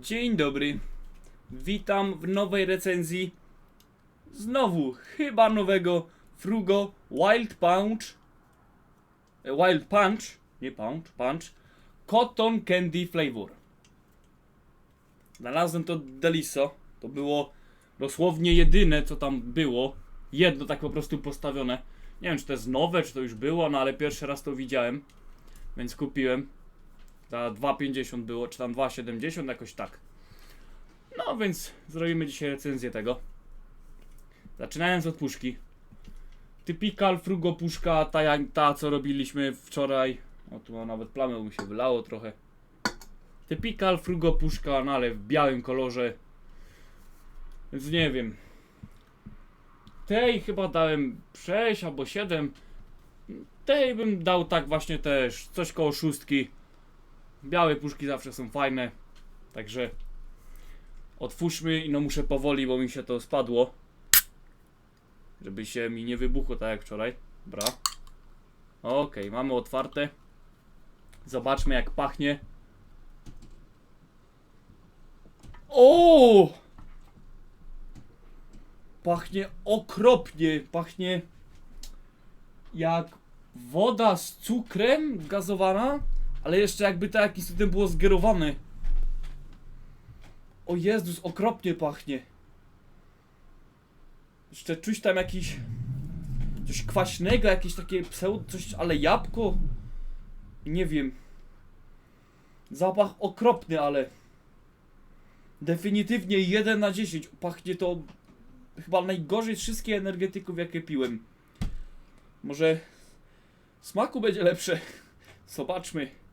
Dzień dobry. Witam w nowej recenzji. Znowu chyba nowego Frugo Wild Punch. e, Wild Punch, nie Punch, Punch. Cotton Candy Flavor. Znalazłem to Deliso. To było dosłownie jedyne co tam było. Jedno tak po prostu postawione. Nie wiem czy to jest nowe, czy to już było, no ale pierwszy raz to widziałem. Więc kupiłem. Za 2,50 było, czy tam 2,70, jakoś tak. No więc zrobimy dzisiaj recenzję tego. Zaczynając od puszki. Typical frugo puszka, ta, ta co robiliśmy wczoraj. O tu nawet plamę, mi się wylało trochę. Typical frugo puszka, no ale w białym kolorze. Więc nie wiem. Tej chyba dałem 6 albo 7. Tej bym dał tak właśnie też coś koło szóstki. Białe puszki zawsze są fajne. Także otwórzmy i no muszę powoli, bo mi się to spadło. Żeby się mi nie wybuchło tak jak wczoraj. Dobra. Okej, mamy otwarte. Zobaczmy jak pachnie. O! Pachnie okropnie. Pachnie jak woda z cukrem gazowana, ale jeszcze jakby to jakimś cudem było zgerowane. O Jezus, okropnie pachnie. Jeszcze czuć tam jakiś coś kwaśnego, jakieś takie pseudo, coś, ale jabłko. Nie wiem. Zapach okropny, ale definitywnie 1 na 10. Pachnie to chyba najgorzej z wszystkich energetyków, jakie piłem. Może smaku będzie lepsze. Zobaczmy.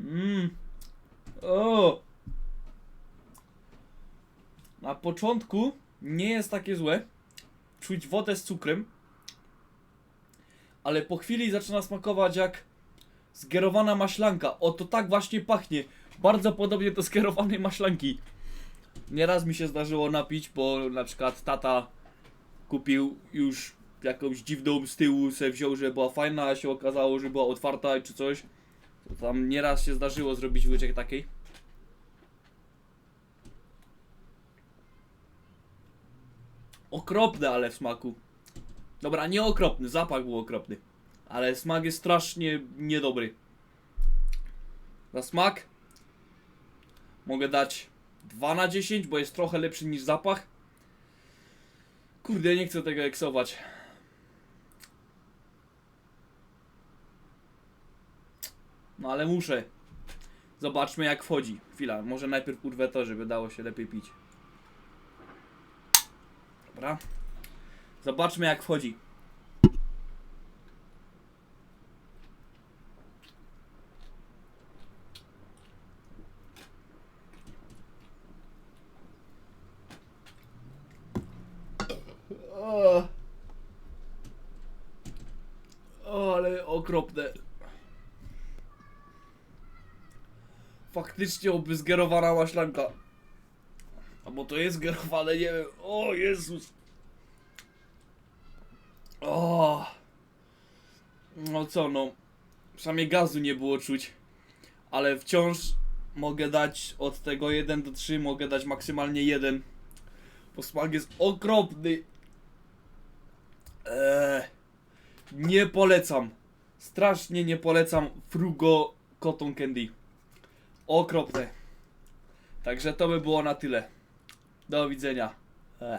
Mmm. O. Na początku nie jest takie złe. Czuć wodę z cukrem. Ale po chwili zaczyna smakować jak zgerowana maślanka. O, to tak właśnie pachnie. Bardzo podobnie do skierowanej maślanki. Nieraz mi się zdarzyło napić, bo na przykład tata kupił już jakąś dziwną z tyłu, se wziął, że była fajna, a się okazało, że była otwarta czy coś. Tam nieraz się zdarzyło zrobić łyczek takiej. Okropne, ale w smaku. Dobra, nie okropny, zapach był okropny. Ale smak jest strasznie niedobry. Za smak mogę dać 2 na 10, bo jest trochę lepszy niż zapach. Kurde, nie chcę tego eksować. No ale muszę. Zobaczmy jak wchodzi. Chwila, może najpierw urwę to, żeby dało się lepiej pić. Dobra. Zobaczmy jak wchodzi. O, ale okropne. Faktycznie oby zgerowana maślanka. Albo to jest zgerowane, nie wiem. O Jezus. O. No co no. Przynajmniej gazu nie było czuć. Ale wciąż mogę dać od tego 1 do 3, mogę dać maksymalnie 1. Bo smak jest okropny. Eee, nie polecam. Strasznie nie polecam Frugo Cotton Candy. Okropne. Także to by było na tyle. Do widzenia. Eee.